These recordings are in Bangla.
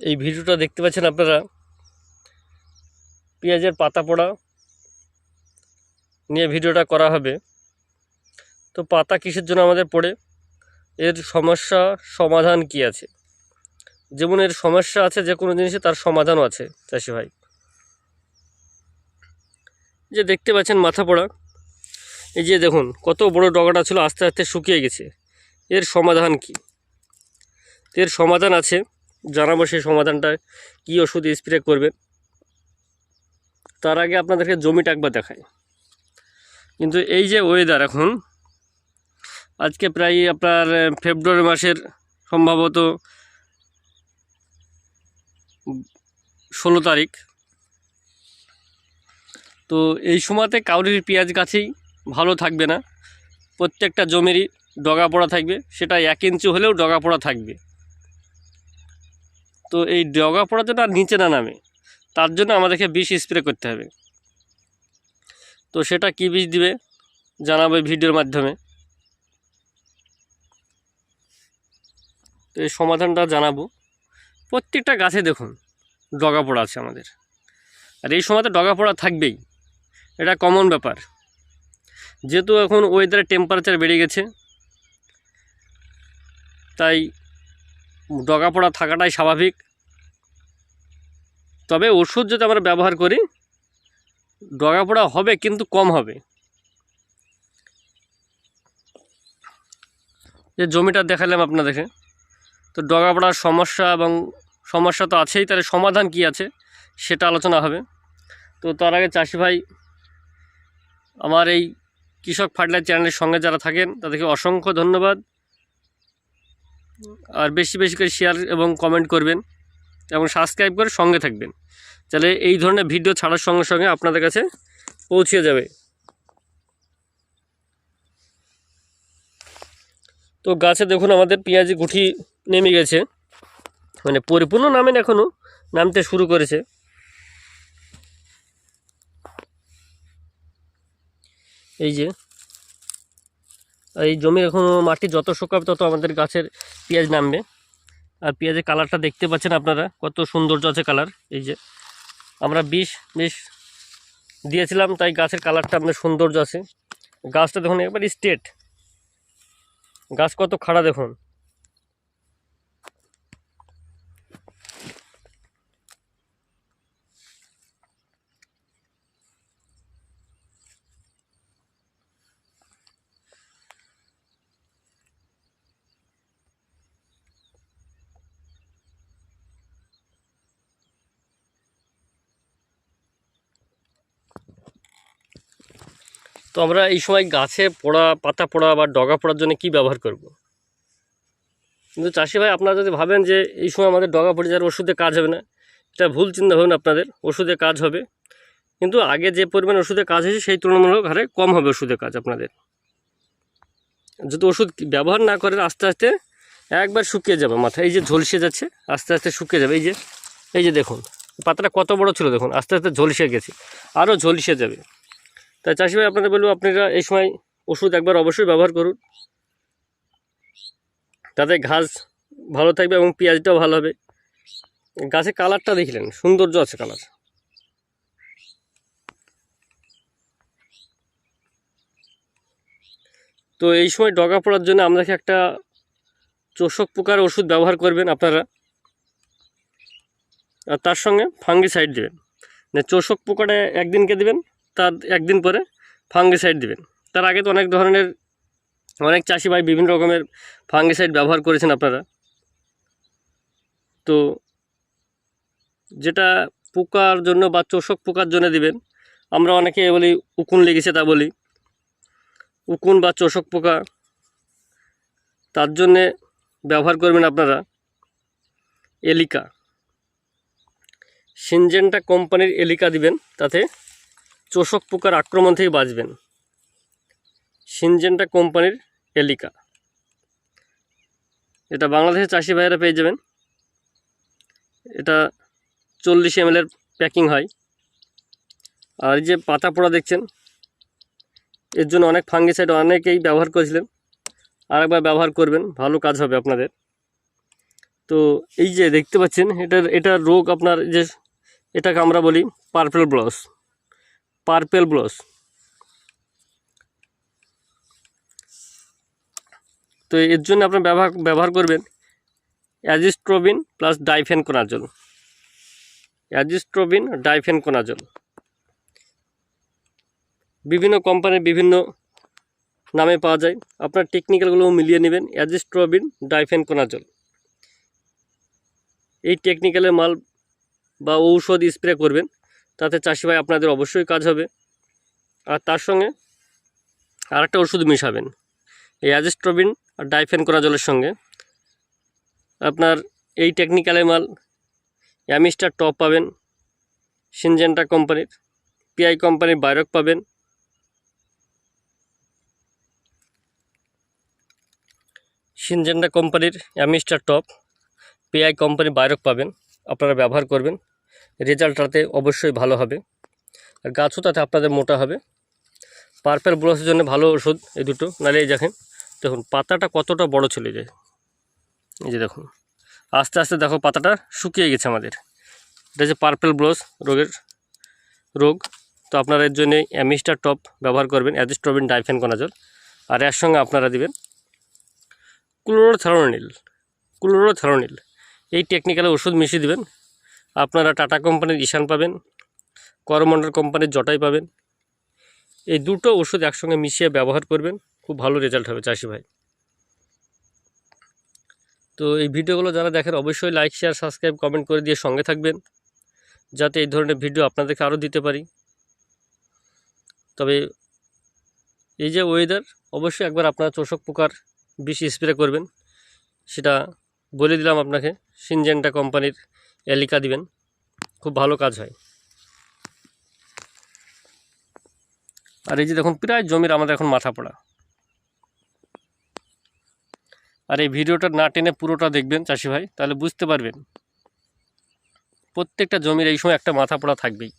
এই ভিডিওটা দেখতে পাচ্ছেন আপনারা? পেঁয়াজের পাতা পড়া নিয়ে ভিডিওটা করা হবে। তো পাতা কিসের জন্য আমাদের পড়ে? এর সমস্যা সমাধান কি আছে? যেমন এর সমস্যা আছে, যে কোনো জিনিসে তার সমাধানও আছে, চাষি ভাই। যে দেখতে পাচ্ছেন মাথা পড়া। এই যে দেখুন, কত বড় ডগাটা ছিল, আস্তে আস্তে শুকিয়ে গেছে। এর সমাধান কি? এর সমাধান আছে জানাব সেই সমাধানটা, কী ওষুধ স্প্রে করবেন তার আগে আপনাদেরকে জমিটা একবার দেখায় কিন্তু এই যে ওয়েদার এখন, আজকে প্রায় আপনার ফেব্রুয়ারি মাসের সম্ভবত ষোলো তারিখ। তো এই সময়তে কাউরির পেঁয়াজ গাছেই ভালো থাকবে না। প্রত্যেকটা জমিরই ডগা পড়া থাকবে, সেটা এক ইঞ্চি হলেও ডগা পড়া থাকবে। তো এই ডগা পড়া যেন আর নিচে না নামে। তার জন্য আমাদেরকে বিষ স্প্রে করতে হবে। তো সেটা কী বিষ দিবে জানাবে ভিডিওর মাধ্যমে। তো এই সমাধানটা জানাব। প্রত্যেকটা গাছে দেখুন, ডগা পড়া আছে আমাদের। আর এই সময়তে ডগা পড়া থাকবেই। এটা কমন ব্যাপার। যেহেতু এখন ওয়েদারের টেম্পারেচার বেড়ে গেছে, তাই ডগা পড়া থাকাটাই স্বাভাবিক। তবে ওষুধ যদি আমরা ব্যবহার করি ডগা পড়া হবে কিন্তু কম হবে। যে জমিটা দেখালাম আপনাদেরকে, তো ডগা পড়ার সমস্যা এবং সমস্যা তো আছেই তার সমাধান কি আছে সেটা আলোচনা হবে। তো তার আগে চাষি ভাই, আমার এই কৃষক ফার্টিলাইজার চ্যানেলের সঙ্গে যারা থাকেন, তাদেরকে অসংখ্য ধন্যবাদ। আর বেশি বেশি করে শেয়ার এবং কমেন্ট করবেন এবং সাবস্ক্রাইব করে সঙ্গে থাকবেন। তাহলে এই ধরনের ভিডিও ছাড়ার সঙ্গে সঙ্গে আপনাদের কাছে পৌঁছে যাবে। তো গাছে দেখুন আমাদের পেঁয়াজি গুঠি নেমে গেছে। মানে পরিপূর্ণ নামেন এখনও নামতে শুরু করেছে। এই যে এই জমির এখন মাটি যত শুকাবে তত আমাদের গাছের পেঁয়াজ নামবে। আর পেঁয়াজের কালারটা দেখতে পাচ্ছেন আপনারা, কত সৌন্দর্য আছে কালার। এই যে আমরা বিষ বিষ দিয়েছিলাম, তাই গাছের কালারটা আপনার সৌন্দর্য আছে। গাছটা দেখুন, একবার স্টেট গাছ কত খাড়া দেখুন। তো আমরা এই সময় গাছে পোড়া, পাতা পোড়া বা ডগা পোড়ার জন্য কি ব্যবহার করব। কিন্তু চাষি ভাই, আপনারা যদি ভাবেন যে এই সময় আমাদের ডগা পড়ে যাওয়ার ওষুধে কাজ হবে না, এটা ভুল চিন্তা ভাবেন আপনাদের, ওষুধে কাজ হবে। কিন্তু আগে যে পরিমাণ ওষুধে কাজ হয়েছে, সেই তুলনামূলক হারে কম হবে ওষুধে কাজ আপনাদের। যদি ওষুধ ব্যবহার না করেন, আস্তে আস্তে একবার শুকিয়ে যাবে মাথা। এই যে ঝলসে যাচ্ছে, আস্তে আস্তে শুকিয়ে যাবে। এই যে এই যে দেখুন, পাতাটা কত বড় ছিল দেখুন, আস্তে আস্তে ঝলসে গেছে আরও ঝলসে যাবে। তাই চাষি ভাই আপনাদের বলব আপনারা এই সময় ওষুধ একবার অবশ্যই ব্যবহার করুন। তাতে ঘাস ভালো থাকবে এবং পেঁয়াজটাও ভালো হবে। গাছের কালারটা দেখলেন, সৌন্দর্য আছে কালার। তো এই সময় ডগা পড়ার জন্য আপনাকে একটা চোষক পোকার ওষুধ ব্যবহার করবেন আপনারা। আর তার সঙ্গে ফাঙ্গিসাইড দেবেন। মানে চোষক পোকাটা একদিনকে দেবেন তার একদিন পরে ফাঙ্গিসাইড দিবেন। তার আগে তো অনেক ধরনের, অনেক চাষি ভাই বিভিন্ন রকমের ফাঙ্গিসাইড ব্যবহার করেছেন আপনারা। তো যেটা পোকার জন্য বা চোষক পোকার জন্য দিবেন, আমরা অনেকে বলি উকুন লেগেছে তা বলি। উকুন বা চোষক পোকা, তার জন্যে ব্যবহার করবেন আপনারা এলিকা। সিনজেন্টা কোম্পানির এলিকা দিবেন, তাতে চোষক পোকার আক্রমণ থেকে বাঁচবেন। সিনজেন্টা কোম্পানির এলিকা। এটা বাংলাদেশের চাষি ভাইয়েরা পেয়ে যাবেন। এটা চল্লিশ এম এর প্যাকিং হয়। আর এই যে পাতা পোড়া দেখছেন, এর জন্য অনেক ফাঙ্গিসাইড অনেকেই ব্যবহার করেছিলেন। আরেকবার ব্যবহার করবেন, ভালো কাজ হবে আপনাদের। তো এই যে দেখতে পাচ্ছেন, এটার এটার রোগ আপনার যে, এটাকে আমরা বলি পার্পল ব্লস। পার্পেল ব্লস। তো এর জন্য আপনার ব্যবহার ব্যবহার করবেন অ্যাজিস্ট্রোবিন প্লাস ডাইফেন কোনাজল অ্যাজিস্ট্রোবিন ডাইফেন কোনাজল বিভিন্ন কোম্পানির বিভিন্ন নামে পাওয়া যায়। আপনার টেকনিক্যালগুলো মিলিয়ে নেবেন। অ্যাজিস্ট্রোবিন ডাইফেন কোনাজল এই টেকনিক্যালের মাল বা ঔষধ স্প্রে করবেন। তাতে চাষি ভাই আপনাদের অবশ্যই কাজ হবে। আর তার সঙ্গে আরেকটা ওষুধ মিশাবেন, এই অ্যাজিস্ট্রোবিন আর ডাইফেন করা জলের সঙ্গে। আপনার এই টেকনিক্যালের মাল অ্যামিস্টার টপ পাবেন, সিনজেন্টা কোম্পানির, পিআই কোম্পানির বাইরক পাবেন। সিনজেন্টা কোম্পানির অ্যামিস্টার টপ, পিআই কোম্পানির বাইরক পাবেন, আপনারা ব্যবহার করবেন। রেজাল্ট তাতে অবশ্যই ভালো হবে। আর গাছও তাতে আপনাদের মোটা হবে। পার্পেল ব্লসের জন্য ভালো ওষুধ এই দুটো। নাহলে এই দেখেন, দেখুন, পাতাটা কতটা বড় চলে যায় এই যে দেখুন, আস্তে আস্তে দেখো পাতাটা শুকিয়ে গেছে আমাদের। এটা যে পার্পেল ব্লস রোগের রোগ। তো আপনারা এর জন্য অ্যামিস্টার টপ ব্যবহার করবেন অ্যাজিস্ট্রোবিন ডাইফেন কোনাজল আর এর সঙ্গে আপনারা দিবেন ক্লোরোথেরোনিল ক্লোরোথেরোনিল এই টেকনিক্যালে ওষুধ মিশিয়ে দিবেন। আপনারা টাটা কোম্পানির ঈশান পাবেন, করমন্ডল কোম্পানির জটাই পাবেন। এই দুটো ওষুধ একসঙ্গে মিশিয়ে ব্যবহার করবেন, খুব ভালো রেজাল্ট হবে চাষি ভাই। তো এই ভিডিওগুলো যারা দেখেন, অবশ্যই লাইক, শেয়ার, সাবস্ক্রাইব, কমেন্ট করে দিয়ে সঙ্গে থাকবেন, যাতে এই ধরনের ভিডিও আপনাদেরকে আরও দিতে পারি। তবে এই যে ওয়েদার অবশ্যই একবার আপনারা চোষক পোকার বিষ স্প্রে করবেন, সেটা বলে দিলাম আপনাকে সিনজেন্টা কোম্পানির এলিকা দিবেন। খুব ভালো কাজ হয়। আর এই যে দেখুন, প্রায় জমির আমাদের এখন মাথা পড়া। আর এই ভিডিওটা না টেনে পুরোটা দেখবেন চাষি ভাই, তাহলে বুঝতে পারবেন। প্রত্যেকটা জমির এই সময় একটা মাথা পড়া থাকবেই।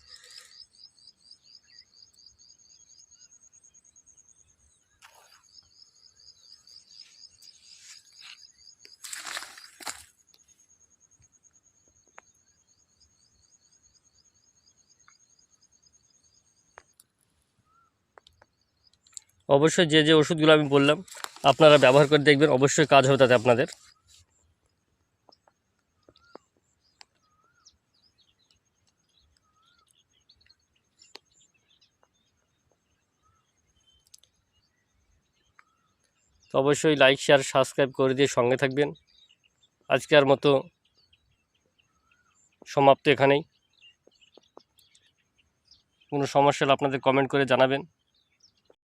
অবশ্যই যে যে ওষুধগুলো আমি বললাম, আপনারা ব্যবহার করে দেখবেন, অবশ্যই কাজ হবে তাতে আপনাদের। অবশ্যই লাইক শেয়ার সাবস্ক্রাইব করে দিয়ে সঙ্গে থাকবেন। আজকের মতো সমাপ্ত এখানেই। কোনো সমস্যা হলে আপনাদের কমেন্ট করে জানাবেন।